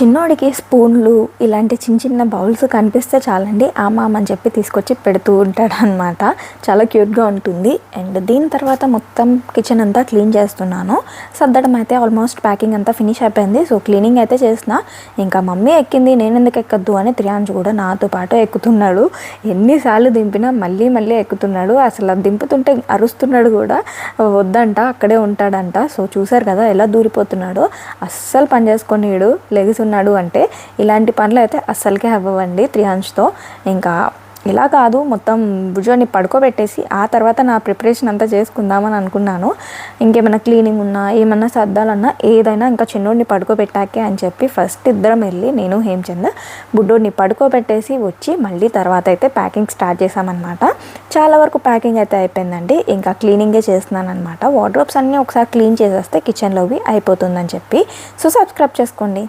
చిన్నోడికి స్పూన్లు ఇలాంటి చిన్న చిన్న బౌల్స్ కనిపిస్తే చాలండి ఆ మామ అని చెప్పి తీసుకొచ్చి పెడుతూ ఉంటాడు అనమాట చాలా క్యూట్గా ఉంటుంది. అండ్ దీని తర్వాత మొత్తం కిచెన్ అంతా క్లీన్ చేస్తున్నాను. సర్దడం అయితే ఆల్మోస్ట్ ప్యాకింగ్ అంతా ఫినిష్ అయిపోయింది. సో క్లీనింగ్ అయితే చేసిన. ఇంకా మమ్మీ ఎక్కింది నేను ఎందుకు ఎక్కద్దు అని త్రియాంజ్ కూడా నాతో పాటు ఎక్కుతున్నాడు. ఎన్నిసార్లు దింపినా మళ్ళీ మళ్ళీ ఎక్కుతున్నాడు. అసలు దింపుతుంటే అరుస్తున్నాడు కూడా. వద్దంట అక్కడే ఉంటాడంట. సో చూసారు కదా ఎలా దూరిపోతున్నాడో. అస్సలు పని చేసుకొనిడు చేస్తున్నాడు అంటే ఇలాంటి పనులు అయితే అస్సలకే అవ్వవండి త్రిహంష్తో ఇంకా ఇలా కాదు మొత్తం భుజాన్ని పడుకోబెట్టేసి ఆ తర్వాత నా ప్రిపరేషన్ అంతా చేసుకుందామని అనుకున్నాను. ఇంకేమైనా క్లీనింగ్ ఉన్నా ఏమన్నా సర్దాలన్నా ఏదైనా ఇంకా చిన్నోడిని పడుకోబెట్టాకే అని చెప్పి ఫస్ట్ ఇద్దరం వెళ్ళి నేను హేమచంద్ బుడ్డోడిని పడుకోబెట్టేసి వచ్చి మళ్ళీ తర్వాత అయితే ప్యాకింగ్ స్టార్ట్ చేసామన్నమాట చాలా వరకు ప్యాకింగ్ అయితే అయిపోయిందండి. ఇంకా క్లీనింగే చేస్తున్నాను అనమాట వార్డ్రోబ్స్ అన్నీ ఒకసారి క్లీన్ చేసేస్తే కిచెన్లోవి అయిపోతుందని చెప్పి. సో సబ్స్క్రైబ్ చేసుకోండి.